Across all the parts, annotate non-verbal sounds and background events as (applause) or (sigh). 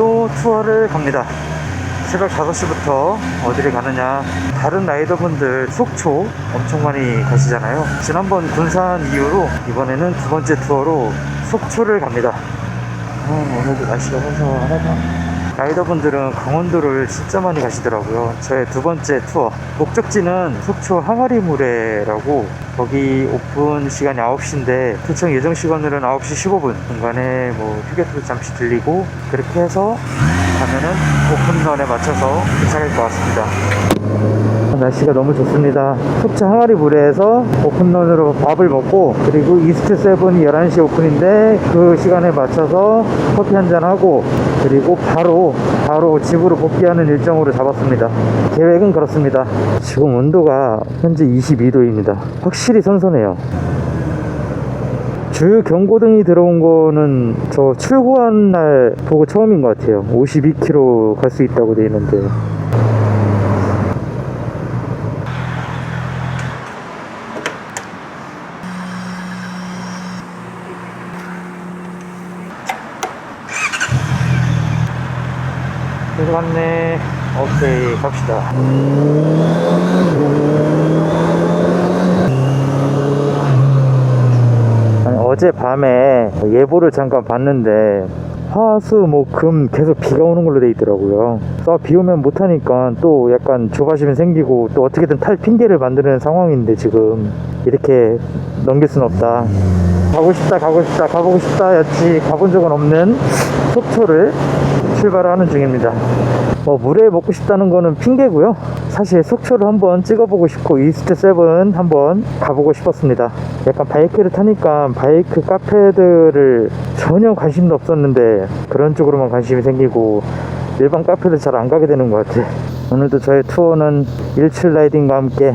강원도 투어를 갑니다. 새벽 5시부터 어디를 가느냐. 다른 라이더분들 속초 엄청 많이 가시잖아요. 지난번 군산 이후로 이번에는 두 번째 투어로 속초를 갑니다. 아, 오늘도 날씨가 선선하다. 라이더분들은 강원도를 진짜 많이 가시더라고요. 저의 두 번째 투어. 목적지는 속초 항아리물회라고 거기 오픈 시간이 9시인데 도착 예정 시간으로는 9시 15분. 중간에 뭐 휴게소 잠시 들리고 그렇게 해서 가면은 오픈 런에 맞춰서 도착할 것 같습니다. 날씨가 너무 좋습니다. 속초 항아리 물회에서 오픈런으로 밥을 먹고 그리고 이스트 세븐이 11시 오픈인데 그 시간에 맞춰서 커피 한잔 하고 그리고 바로 바로 집으로 복귀하는 일정으로 잡았습니다. 계획은 그렇습니다. 지금 온도가 현재 22도입니다. 확실히 선선해요. 주요 경고등이 들어온 거는 저 출고한 날 보고 처음인 것 같아요. 52km 갈 수 있다고 돼 있는데. 갔네. 오케이, 갑시다. 아니, 어젯밤에 예보를 잠깐 봤는데 화수 뭐금 계속 비가 오는 걸로 돼 있더라고요. 그래서 비 오면 못 하니까 또 약간 조바심이 생기고 또 어떻게든 탈 핑계를 만드는 상황인데 지금 이렇게 넘길 순 없다. 가고 싶다 가고 싶다 가보고 싶다 였지 가본 적은 없는 속초를 출발하는 중입니다. 뭐 물에 먹고 싶다는 거는 핑계고요. 사실 속초를 한번 찍어보고 싶고 이스트 세븐 한번 가보고 싶었습니다. 약간 바이크를 타니까 바이크 카페들을 전혀 관심도 없었는데 그런 쪽으로만 관심이 생기고 일반 카페를 잘 안 가게 되는 것 같아. 오늘도 저의 투어는 일출 라이딩과 함께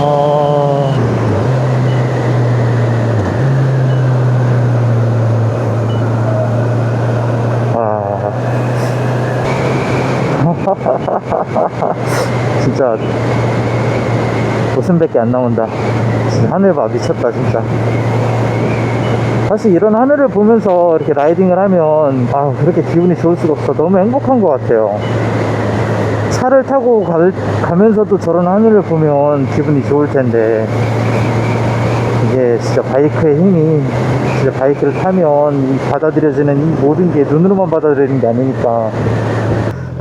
어... 아... 진짜 웃음밖에 안 나온다. 하늘 봐 미쳤다 진짜. 사실 이런 하늘을 보면서 이렇게 라이딩을 하면 아 그렇게 기분이 좋을 수가 없어. 너무 행복한 것 같아요. 차를 타고 갈- 가면서도 저런 하늘을 보면 기분이 좋을 텐데 이게 진짜 바이크의 힘이 진짜 바이크를 타면 이 받아들여지는 이 모든 게 눈으로만 받아들이는 게 아니니까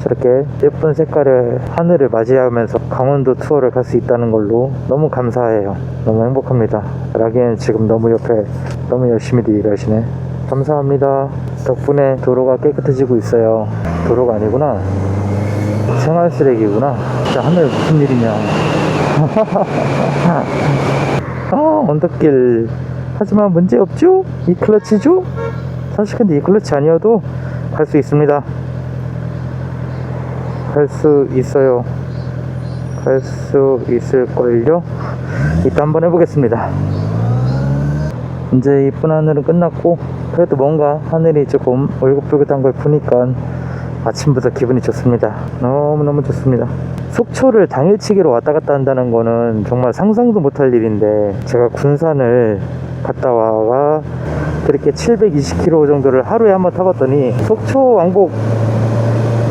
저렇게 예쁜 색깔의 하늘을 맞이하면서 강원도 투어를 갈 수 있다는 걸로 너무 감사해요. 너무 행복합니다. 라기엔 지금 너무 옆에 너무 열심히들 일하시네. 감사합니다. 덕분에 도로가 깨끗해지고 있어요. 도로가 아니구나. 생활 쓰레기구나. 진짜 하늘 무슨 일이냐. (laughs) 아, 언덕길. 하지만 문제 없죠? 이 클러치죠? 사실 근데 이 클러치 아니어도 갈 수 있습니다. 갈 수 있어요. 갈 수 있을걸요? 이따 한번 해보겠습니다. 이제 이쁜 하늘은 끝났고, 그래도 뭔가 하늘이 조금 울긋불긋한 걸 보니까 아침부터 기분이 좋습니다. 너무너무 좋습니다. 속초를 당일치기로 왔다 갔다 한다는 거는 정말 상상도 못할 일인데, 제가 군산을 갔다 와가 그렇게 720km 정도를 하루에 한 번 타봤더니, 속초 왕복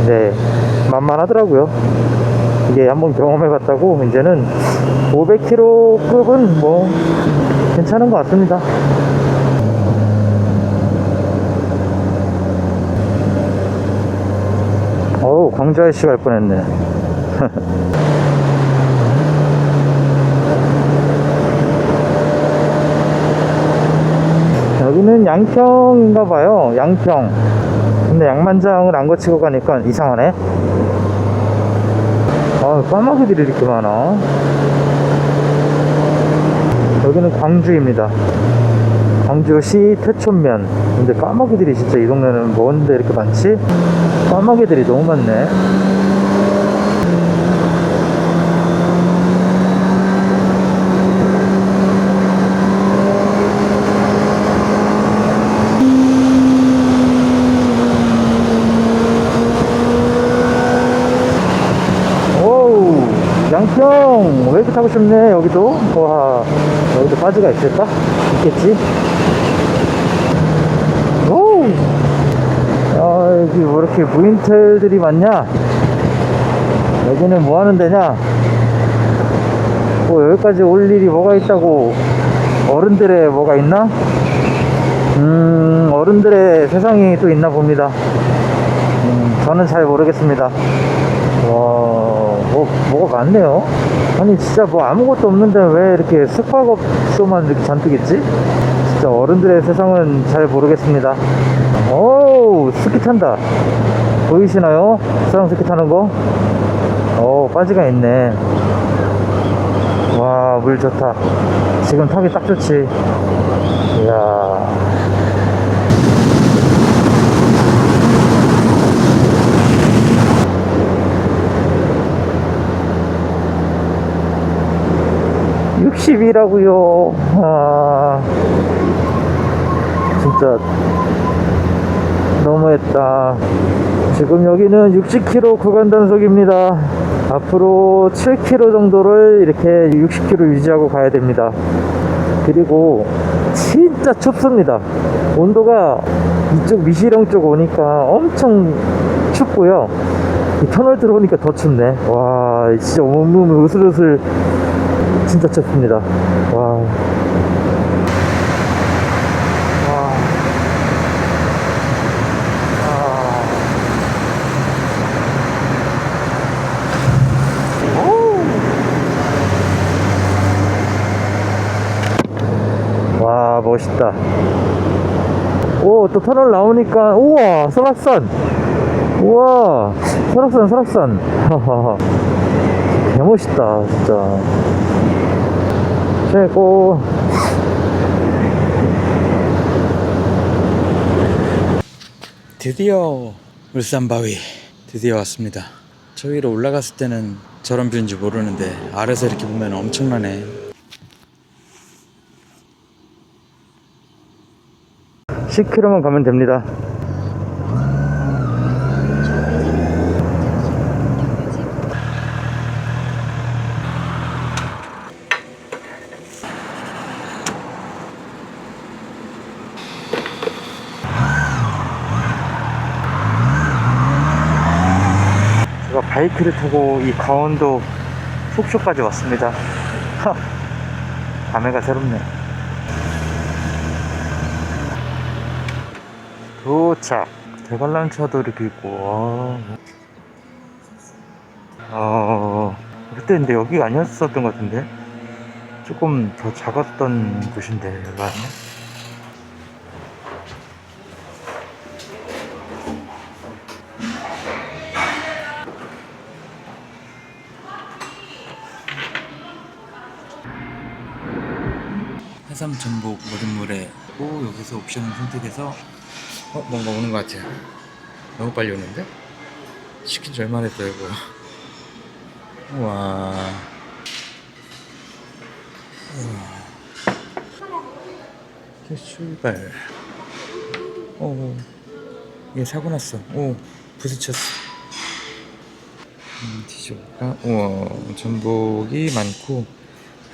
네, 만만하더라고요. 이게 한번 경험해봤다고 이제는 500km급은 뭐 괜찮은 것 같습니다. 어우, 광주 아저씨 갈 뻔했네. (laughs) 여기는 양평인가 봐요. 양평. 근데 양만장을 안 거치고 가니까 이상하네. 아, 까마귀들이 이렇게 많아. 여기는 광주입니다. 광주시 태촌면. 근데 까마귀들이 진짜 이 동네는 뭔데 이렇게 많지? 까마귀들이 너무 많네. 양평 웨이브 타고 싶네 여기도 와 여기도 바지가 있을까? 있겠지? 오! 아 여기 왜 이렇게 무인텔들이 많냐? 여기는 뭐 하는 데냐? 뭐 여기까지 올 일이 뭐가 있다고 어른들의 뭐가 있나? 음 어른들의 세상이 또 있나 봅니다 음, 저는 잘 모르겠습니다 와, 뭐, 뭐가 많네요. 아니, 진짜 뭐 아무것도 없는데 왜 이렇게 숙박업소만 이렇게 잔뜩 있지? 진짜 어른들의 세상은 잘 모르겠습니다. 오, 스키 탄다. 보이시나요? 수상 스키 타는 거? 오, 바지가 있네. 와, 물 좋다. 지금 타기 딱 좋지. 60이라고요. 아, 진짜 너무했다. 지금 여기는 60km 구간 단속입니다. 앞으로 7km 정도를 이렇게 60km 유지하고 가야 됩니다. 그리고 진짜 춥습니다. 온도가 이쪽 미시령 쪽 오니까 엄청 춥고요. 터널 들어오니까 더 춥네. 와 진짜 온몸이 으슬으슬 진짜 춥습니다. 와. 와. 오. 와, 멋있다. 오, 또 터널 나오니까, 우와, 설악산! 우와, 설악산, 설악산. (laughs) 하하하. 개멋있다, 진짜. 최고. 드디어 울산바위 드디어 왔습니다. 저 위로 올라갔을 때는 저런 뷰인지 모르는데 아래서 이렇게 보면 엄청나네. 10km만 가면 됩니다. 바이크를 타고 이 강원도 속초까지 왔습니다. 하, 감회가 새롭네. 도착. 대관람차도 이렇게 있고, 와. 어, 그때 근데 여기가 아니었었던 것 같은데? 조금 더 작았던 곳인데, 여기 해삼 전복 모든 물에 오 여기서 옵션을 선택해서 어 뭔가 오는 것 같아요. 너무 빨리 오는데? 시킨 지 얼마 됐어 이거. 우와. 이게 출발. 오. 얘 사고 났어. 오 부딪혔어. 음, 뒤져볼까? 우와 전복이 많고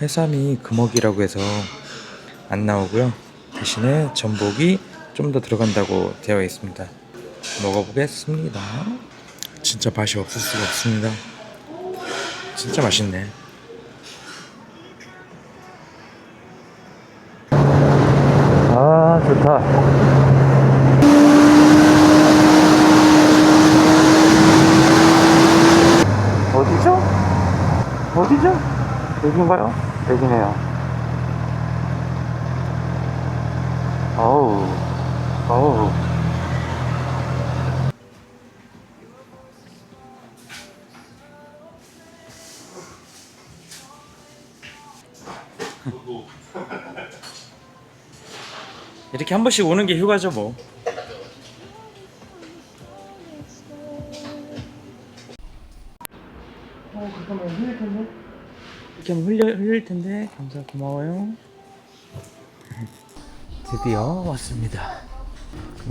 해삼이 금어기라고 해서 안 나오고요. 대신에 전복이 좀 더 들어간다고 되어 있습니다. 먹어보겠습니다. 진짜 맛이 없을 수가 없습니다. 진짜 맛있네. 아, 좋다. 어디죠? 어디죠? 여긴가요? 여기네요. (laughs) 이렇게 한 번씩 오는 게 휴가죠 뭐. 어, 잠깐만, 흘릴 텐데? 이렇게 하면 흘려, 흘릴 텐데 감사 고마워요. 드디어 왔습니다.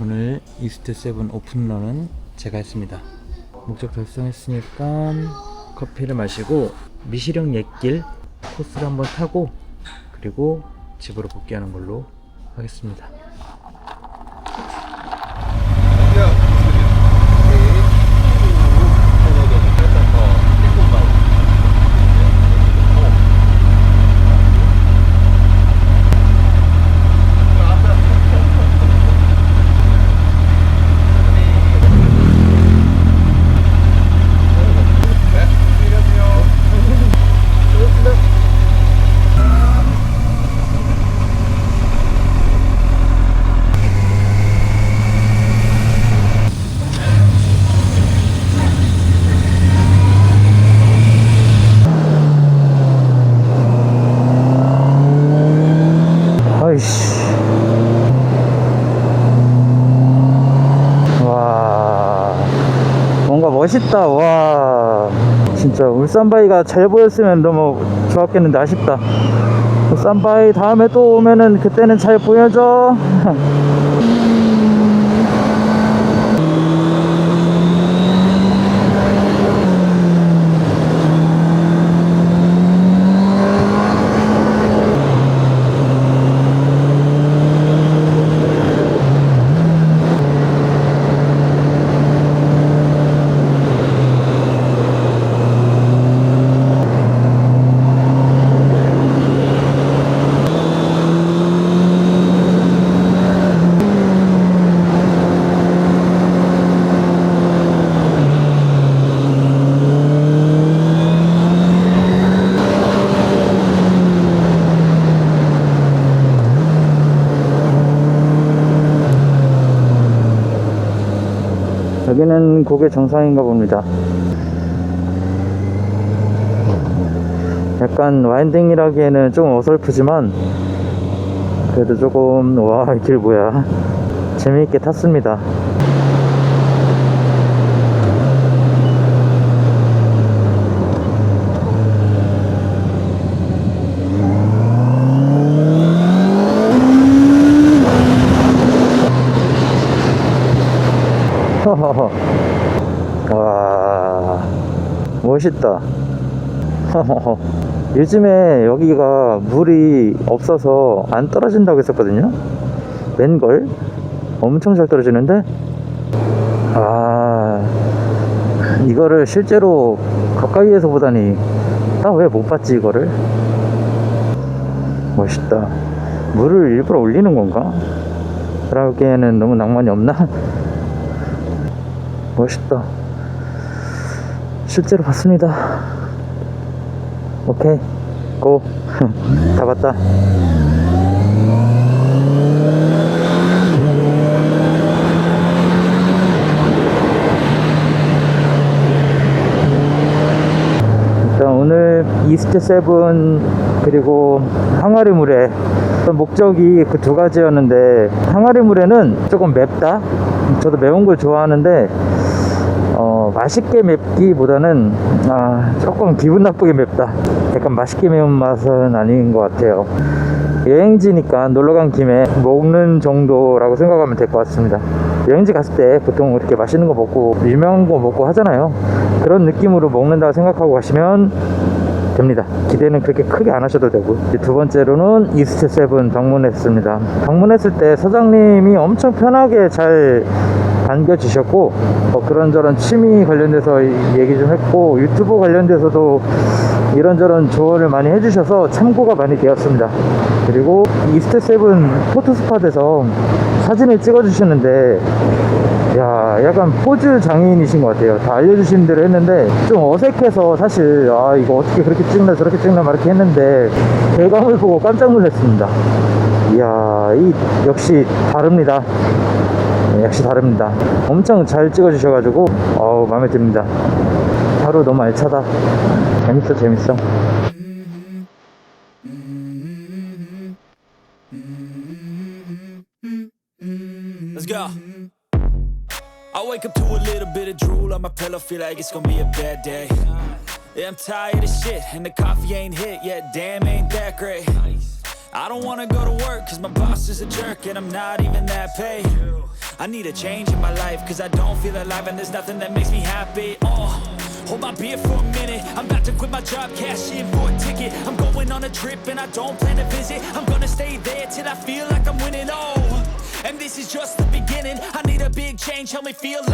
오늘 이스트 세븐 오픈런은 제가 했습니다. 목적 달성했으니까 커피를 마시고 미시령 옛길 코스를 한번 타고 그리고 집으로 복귀하는 걸로 하겠습니다. 아이씨. 와. 뭔가 멋있다. 와. 진짜 울산바이가 잘 보였으면 너무 좋았겠는데 아쉽다. 울산바이 다음에 또 오면은 그때는 잘 보여줘. (laughs) 여기는 고개 정상인가 봅니다. 약간 와인딩이라기에는 조금 어설프지만 그래도 조금 와이길 뭐야 재미있게 탔습니다. (laughs) 와 멋있다. (laughs) 요즘에 여기가 물이 없어서 안 떨어진다고 했었거든요. 웬걸. 엄청 잘 떨어지는데? 아 이거를 실제로 가까이에서 보다니 나 왜 못 봤지 이거를? 멋있다. 물을 일부러 올리는 건가? 그러기에는 너무 낭만이 없나 (laughs) 멋있다. 실제로 봤습니다. 오케이, 고. (laughs) 다 봤다. 일단 오늘 이스트 세븐 그리고 항아리 물회 목적이 그 두 가지였는데 항아리 물회는 조금 맵다 저도 매운 걸 좋아하는데 어, 맛있게 맵기보다는 아, 조금 기분 나쁘게 맵다. 약간 맛있게 매운 맛은 아닌 것 같아요. 여행지니까 놀러 간 김에 먹는 정도라고 생각하면 될 것 같습니다. 여행지 갔을 때 보통 이렇게 맛있는 거 먹고 유명한 거 먹고 하잖아요. 그런 느낌으로 먹는다고 생각하고 가시면 됩니다. 기대는 그렇게 크게 안 하셔도 되고. 두 번째로는 이스트 세븐 방문했습니다. 방문했을 때 사장님이 엄청 편하게 잘 반겨주셨고 뭐 그런저런 취미 관련돼서 얘기 좀 했고 유튜브 관련돼서도 이런저런 조언을 많이 해주셔서 참고가 많이 되었습니다. 그리고 이스트 세븐 포토스팟에서 사진을 찍어주시는데 야, 약간 포즈 장인이신 것 같아요. 다 알려주신 대로 했는데 좀 어색해서 사실 아 이거 어떻게 그렇게 찍나 저렇게 찍나 막 이렇게 했는데 결과물 보고 깜짝 놀랐습니다. 이야, 이 역시 다릅니다. 네, 역시 다릅니다. 엄청 잘 찍어주셔가지고 어우 마음에 듭니다. 하루 너무 알차다. 재밌어 재밌어. I need a change in my life, cause I don't feel alive, and there's nothing that makes me happy. Oh. hold my beer for a minute. I'm about to quit my job, cash in for a ticket. I'm going on a trip and I don't plan to visit. I'm gonna stay there till I feel like I'm winning. Oh, and this is just the beginning. I need a big change, help me feel like